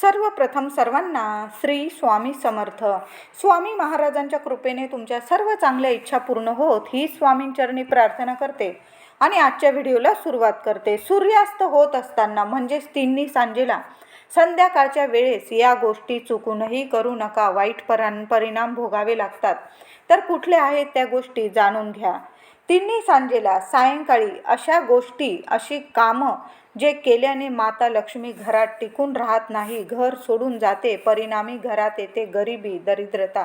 सर्वप्रथम सर्वांना श्री स्वामी समर्थ. स्वामी महाराजांच्या कृपेने तुमच्या सर्व चांगल्या इच्छा पूर्ण होत ही स्वामींचरणी प्रार्थना करते आणि आजच्या व्हिडिओला सुरुवात करते. सूर्यास्त होत असताना म्हणजेच तिन्ही सांजेला संध्याकाळच्या वेळेस या गोष्टी चुकूनही करू नका. वाईट परान परिणाम भोगावे लागतात. तर कुठल्या आहेत त्या गोष्टी जाणून घ्या. तिन्ही सांजेला सायंकाळी अशा गोष्टी अशी कामं जे केल्याने माता लक्ष्मी घरात टिकून राहत नाही घर सोडून जाते परिणामी घरात येते गरिबी दरिद्रता.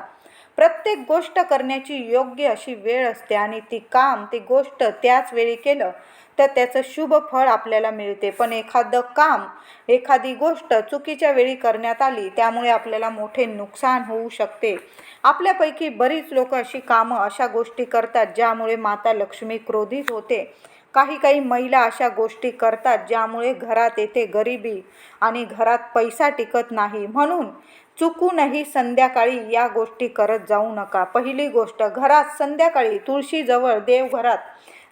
प्रत्येक गोष्ट करण्याची योग्य अशी वेळ असते आणि ती काम ती गोष्ट त्याच वेळी केलं तर त्याचं शुभ फळ आपल्याला मिळते. पण एखादं काम एखादी गोष्ट चुकीच्या वेळी करण्यात आली त्यामुळे आपल्याला मोठे नुकसान होऊ शकते. आपल्यापैकी बरीच लोक अशी कामं अशा गोष्टी करतात ज्यामुळे माता लक्ष्मी क्रोधित होते. काही काही महिला अशा गोष्टी करतात ज्यामुळे घरात येते गरिबी आणि घरात पैसा टिकत नाही. म्हणून चुकूनही संध्याकाळी या गोष्टी करत जाऊ नका. पहिली गोष्ट घरात संध्याकाळी तुळशीजवळ देवघरात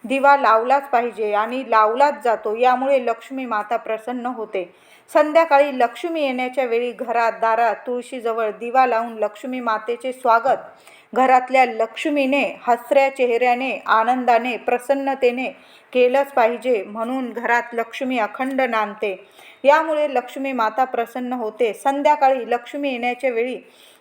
दिवा लावलाच पाहिजे आणि लावलाच जातो यामुळे लक्ष्मी माता प्रसन्न होते. संध्याकाळी लक्ष्मी येण्याच्या वेळी घरात दारात तुळशीजवळ दिवा लावून लक्ष्मी मातेचे स्वागत घरातल्या लक्ष्मीने हसऱ्या चेहऱ्याने आनंदाने प्रसन्नतेने केलंच पाहिजे म्हणून घरात लक्ष्मी अखंड नांदते. यामुळे लक्ष्मी माता प्रसन्न होते. संध्याकाळी लक्ष्मी येण्याच्या वेळी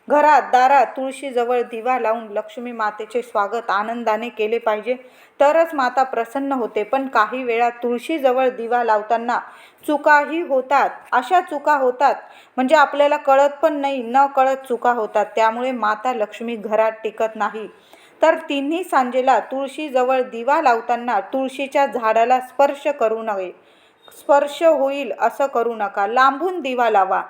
घरात दारात तुळशीजवळ दिवा लावून लक्ष्मी मातेचे स्वागत आनंदाने केले पाहिजे. तरच माता प्रसन्न होते. पण काही वेळा तुळशीजवळ दिवा लावताना चुकाही होतात. अशा चुका होतात म्हणजे आपल्याला कळत पण नाही न कळत चुका होतात. त्यामुळे माता लक्ष्मी घरात टिकत नाही. तर तिन्ही सांजेला तुळशीजवळ दिवा लावताना तुळशीच्या झाडाला स्पर्श करू नये. स्पर्श होईल असं करू नका. लांबून दिवा लावा.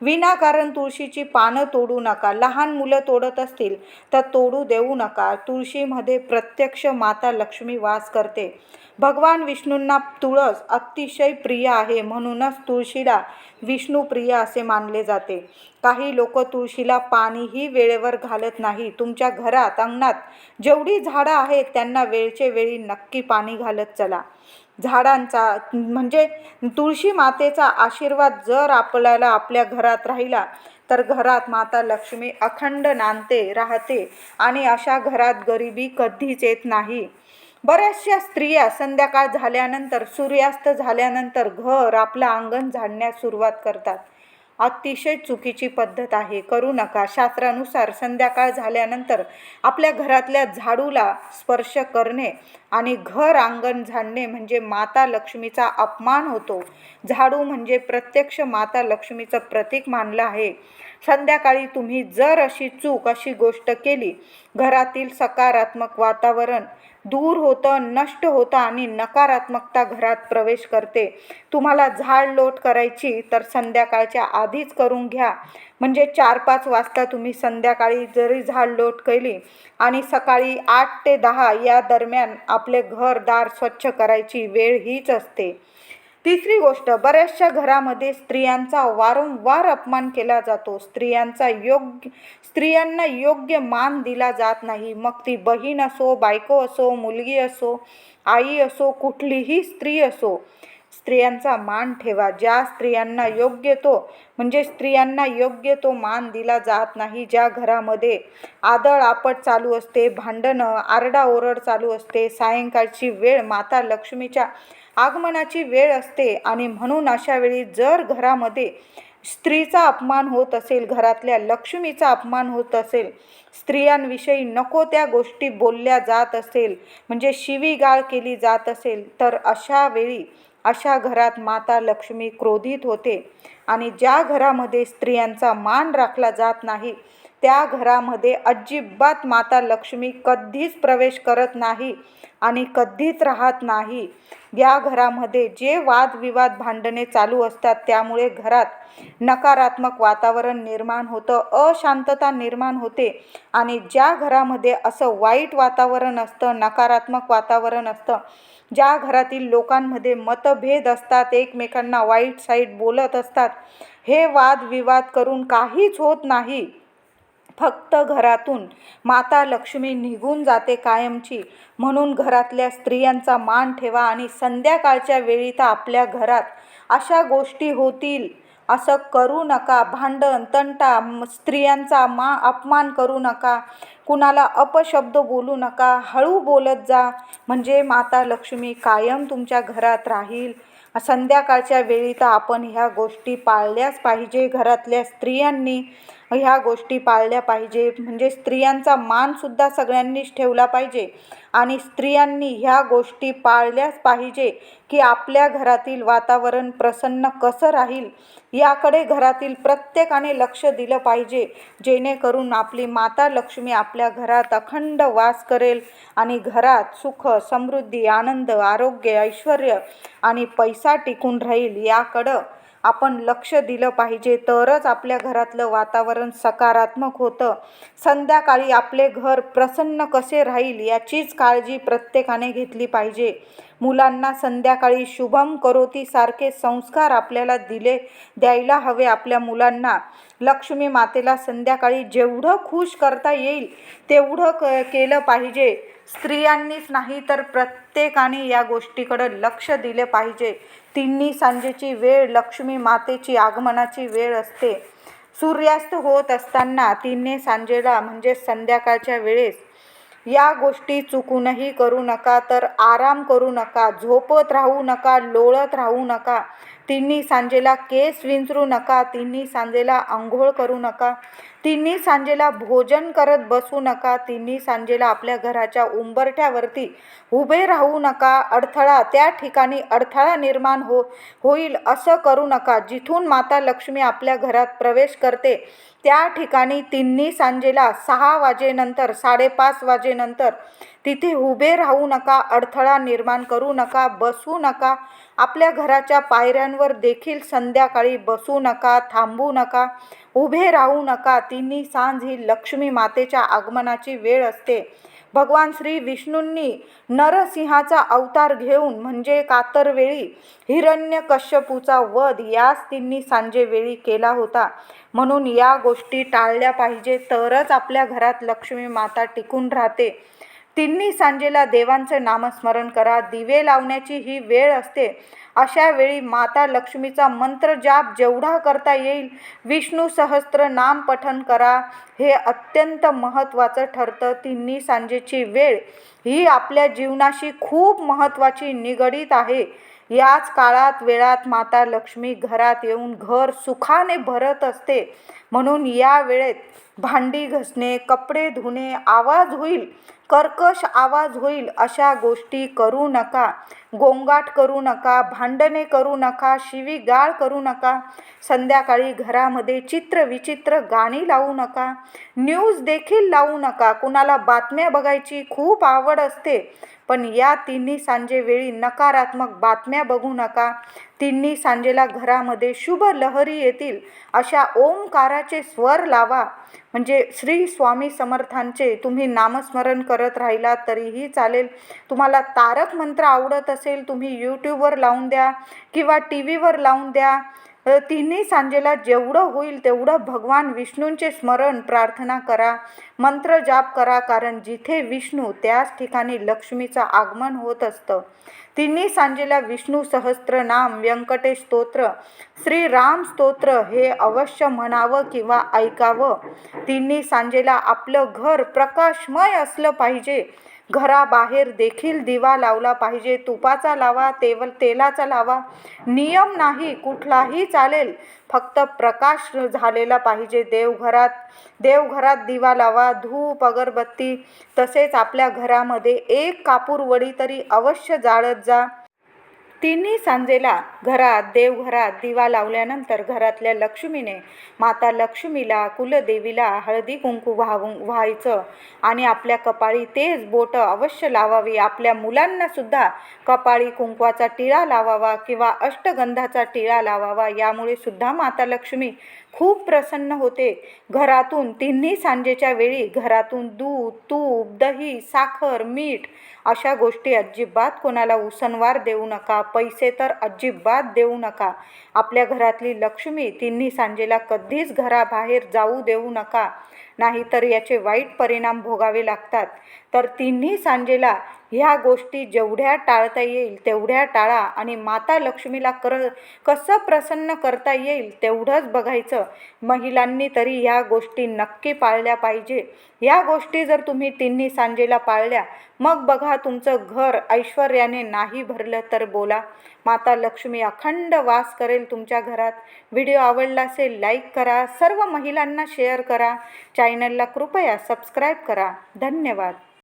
विनाकारण तुळशीची पानं तोडू नका. लहान मुलं तोडत असतील तर तोडू देऊ नका. तुळशीमध्ये प्रत्यक्ष माता लक्ष्मी वास करते. भगवान विष्णूंना तुळस अतिशय प्रिय आहे. म्हणूनच तुळशीला विष्णुप्रिय असे मानले जाते. काही लोक तुळशीला पाणीही वेळेवर घालत नाही. तुमच्या घरात अंगणात जेवढी झाडं आहेत त्यांना वेळचे वेळी नक्की पाणी घालत चला. झाडांचा म्हणजे तुळशी मातेचा आशीर्वाद जर आपल्याला आपल्या घरात राहिला तर घरात माता लक्ष्मी अखंड नांदते राहते आणि अशा घरात गरिबी कधीच येत नाही. बऱ्याचशा स्त्रिया संध्याकाळ झाल्यानंतर सूर्यास्त झाल्यानंतर घर आपलं अंगण झाडण्यास सुरुवात करतात. अतिशय चुकीची पद्धत आहे. करू नका. शास्त्रानुसार संध्याकाळ झाल्यानंतर आपल्या घरातल्या झाडूला स्पर्श करणे आणि घर अंगण झाडणे म्हणजे माता लक्ष्मीचा अपमान होतो. झाडू म्हणजे प्रत्यक्ष माता लक्ष्मीचं प्रतीक मानलं आहे. संध्याकाळी तुम्ही जर अशी चूक अशी गोष्ट केली घरातील सकारात्मक वातावरण दूर होतं नष्ट होतं आणि नकारात्मकता घरात प्रवेश करते. तुम्हाला झाड लोट करायची तर संध्याकाळच्या आधीच करून घ्या. म्हणजे चार पाच वाजता तुम्ही संध्याकाळी जरी झाड लोट केली आणि सकाळी आठ ते दहा या दरम्यान आपले घर दार स्वच्छ करायची वेळ हीच असते. तिसरी गोष्ट बऱ्याचशा घरामध्ये स्त्रियांचा वारंवार अपमान केला जातो. स्त्रियांचा योग्य स्त्रियांना योग्य मान दिला जात नाही. मग ती बहीण असो बायको असो मुलगी असो आई असो कुठलीही स्त्री असो स्त्रियांचा मान ठेवा. ज्या स्त्रियांना योग्य तो म्हणजे स्त्रियांना योग्य तो मान दिला जात नाही ज्या घरामध्ये आदळ आपट चालू असते भांडणं आरडाओरड चालू असते सायंकाळची वेळ माता लक्ष्मीच्या आगमनाची वेळ असते आणि म्हणून अशा वेळी जर घरामध्ये स्त्रीचा अपमान होत असेल घरातल्या लक्ष्मीचा अपमान होत असेल स्त्रियांविषयी नको त्या गोष्टी बोलल्या जात असेल म्हणजे शिवीगाळ केली जात असेल तर अशा वेळी अशा घरात माता लक्ष्मी क्रोधित होते आणि ज्या घरामध्ये स्त्रियांचा मान राखला जात नाही त्या घरामध्ये अजिबात माता लक्ष्मी कधीच प्रवेश करत नाही आणि कधीच राहत नाही. या घरामध्ये जे वादविवाद भांडणे चालू असतात त्यामुळे घरात नकारात्मक वातावरण निर्माण होतं अशांतता निर्माण होते आणि ज्या घरामध्ये असं वाईट वातावरण असतं नकारात्मक वातावरण असतं ज्या घरातील लोकांमध्ये मतभेद असतात एकमेकांना वाईट साईट बोलत असतात हे वादविवाद करून काहीच होत नाही. फक्त घरातून माता लक्ष्मी निघून जाते कायमची. म्हणून घरातल्या स्त्रियांचा मान ठेवा आणि संध्याकाळच्या वेळी तर आपल्या घरात अशा गोष्टी होतील. असं करू नका. भांडण तंटा स्त्रियांचा मा अपमान करू नका. कुणाला अपशब्द बोलू नका हळू बोलत जा. म्हणजे माता लक्ष्मी कायम तुमच्या घरात राहील. संध्याकाळच्या वेळी तर आपण ह्या गोष्टी पाळल्याच पाहिजे घरातल्या स्त्रियांनी. ह्या गोष्टी पाळल्या पाहिजे. म्हणजे स्त्रियांचा मानसुद्धा सगळ्यांनीच ठेवला पाहिजे. आणि स्त्रियांनी ह्या गोष्टी पाळल्याच पाहिजे की आपल्या घरातील वातावरण प्रसन्न कसं राहील. याकडे घरातील प्रत्येकाने लक्ष दिलं पाहिजे. जेणेकरून आपली माता लक्ष्मी आप आपल्या घरात अखंड वास करेल आणि घरात सुख समृद्धी आनंद आरोग्य ऐश्वर आणि पैसा टिकून राहील याकडं आपण लक्ष दिलं पाहिजे. तरच आपल्या घरातलं वातावरण सकारात्मक होतं. संध्याकाळी आपले घर प्रसन्न कसे राहील याचीच काळजी प्रत्येकाने घेतली पाहिजे. मुलांना संध्याकाळी शुभम करोती सारखे संस्कार आपल्याला दिले द्यायला हवे आपल्या मुलांना. लक्ष्मी मातेला संध्याकाळी जेवढं खुश करता येईल तेवढं क केलं पाहिजे. स्त्रियांनीच नाही तर प्रत्येकाने या गोष्टीकडं लक्ष दिले पाहिजे. तिन्ही सांजेची वेळ लक्ष्मी मातेची आगमनाची वेळ असते. सूर्यास्त होत असताना तिन्ही सांजेला म्हणजे संध्याकाळच्या वेळेस. या गोष्टी चुकूनही करू नका तर आराम करू नका झोपत राहू नका लोळत राहू नका. तिन्ही सांजेला केस विंचरू नका तिन्ही सांजेला आंघोळ करू नका तिन्ही सांजेला भोजन करत बसू नका तिन्ही सांजेला आपल्या घराच्या उंबरठ्यावरती उभे राहू नका अडथळा त्या ठिकाणी अडथळा निर्माण हो होईल असं करू नका जिथून माता लक्ष्मी आपल्या घरात प्रवेश करते त्या ठिकाणी तिन्ही सांजेला सहा वाजेनंतर साडेपाच वाजेनंतर तिथे उभे राहू नका अडथळा निर्माण करू नका बसू नका. आपल्या घराच्या पायऱ्यांवर देखील संध्याकाळी बसू नका थांबू नका उभे राहू नका. तिन्ही सांज ही लक्ष्मी मातेच्या आगमनाची वेळ असते. भगवान श्री विष्णूंनी नरसिंहाचा अवतार घेऊन म्हणजे कातरवेळी हिरण्य कश्यपूचा वध याच तिन्ही सांजेवेळी केला होता. म्हणून या गोष्टी टाळल्या पाहिजे तरच आपल्या घरात लक्ष्मी माता टिकून राहते. तिन्ही सांजेला देवांचं नामस्मरण करा. दिवे लावण्याची ही वेळ असते. अशा वेळी माता लक्ष्मीचा मंत्र जाप जेवढा करता येईल विष्णू सहस्त्र नाम पठन करा. हे अत्यंत महत्त्वाचं ठरतं. तिन्ही सांजेची वेळ ही आपल्या जीवनाशी खूप महत्त्वाची निगडीत आहे. याच काळात वेळात माता लक्ष्मी घरात येऊन घर सुखाने भरत असते. म्हणून या वेळेत भांडी घसणे कपडे धुणे आवाज होईल कर्कश आवाज होईल अशा गोष्टी करू नका. गोंगाट करू नका भांडणे करू नका शिवीगाळ करू नका. संध्याकाळी घरामध्ये चित्र विचित्र गाणी लावू नका. न्यूज देखील लावू नका. कुणाला बातम्या बघायची खूप आवड असते. पण या तिन्ही सांजेवेळी नकारात्मक बातम्या बघू नका. तिन्ही सांजेला घरामध्ये शुभ लहरी येतील अशा ओंकाराचे स्वर लावा. म्हणजे श्री स्वामी समर्थांचे तुम्ही नामस्मरण करत राहिलात तरीही चालेल. तुम्हाला तारक मंत्र आवडत असेल तुम्ही यूट्यूबवर लावून द्या किंवा टी व्हीवर लावून द्या. तिन्ही सांजेला जेवढं होईल तेवढं भगवान विष्णूंचे स्मरण प्रार्थना करा मंत्र जाप करा कारण जिथे विष्णू त्याच ठिकाणी लक्ष्मीचं आगमन होत असतं. तिन्ही सांजेला विष्णू सहस्त्रनाम व्यंकटेश स्तोत्र श्रीराम स्तोत्र हे अवश्य म्हणावं किंवा ऐकावं. तिन्ही सांजेला आपलं घर प्रकाशमय असलं पाहिजे. घराबाहेर देखील दिवा लावला पाहिजे. तुपाचा लावा तेवल तेलाचा लावा. नियम नाही कुठलाही चालेल. फक्त प्रकाश झालेला पाहिजे. देवघरात देवघरात दिवा लावा धूप अगरबत्ती. तसेच आपल्या घरामध्ये एक कापूरवडी तरी अवश्य जाळत जा. तिन्ही सांजेला घरात देवघरात दिवा लावल्यानंतर घरातल्या लक्ष्मीने माता लक्ष्मीला कुलदेवीला हळदी कुंकू वाहून व्हायचं आणि आपल्या कपाळी तेच बोटं अवश्य लावावी. आपल्या मुलांनासुद्धा कपाळी कुंकवाचा टिळा लावावा किंवा अष्टगंधाचा टिळा लावावा यामुळे सुद्धा माता लक्ष्मी खूप प्रसन्न होते. घरातून तिन्ही सांजेच्या वेळी घरातून दूध तूप दही साखर मीठ अशा गोष्टी अजिबात कोणाला उसनवार देऊ नका. पैसे तर अजिबात देऊ नका. आपल्या घरातली लक्ष्मी तिन्ही सांजेला कधीच घराबाहेर जाऊ देऊ नका. नाहीतर याचे वाईट परिणाम भोगावे लागतात. तर तिन्ही सांजेला ह्या गोष्टी जेवढ्या टाळता येईल तेवढ्या टाळा आणि माता लक्ष्मीला कर कसं प्रसन्न करता येईल तेवढंच बघायचं. महिलांनी तरी ह्या गोष्टी नक्की पाळल्या पाहिजे. या गोष्टी जर तुम्ही तिन्ही सांजेला पाळल्या मग बघा तुमचं घर ऐश्वर्याने नाही भरलं तर बोला. माता लक्ष्मी अखंड वास करेल तुमच्या घरात. व्हिडिओ आवडला असेल लाईक करा. सर्व महिलांना शेअर करा. चॅनलला कृपया सबस्क्राईब करा. धन्यवाद.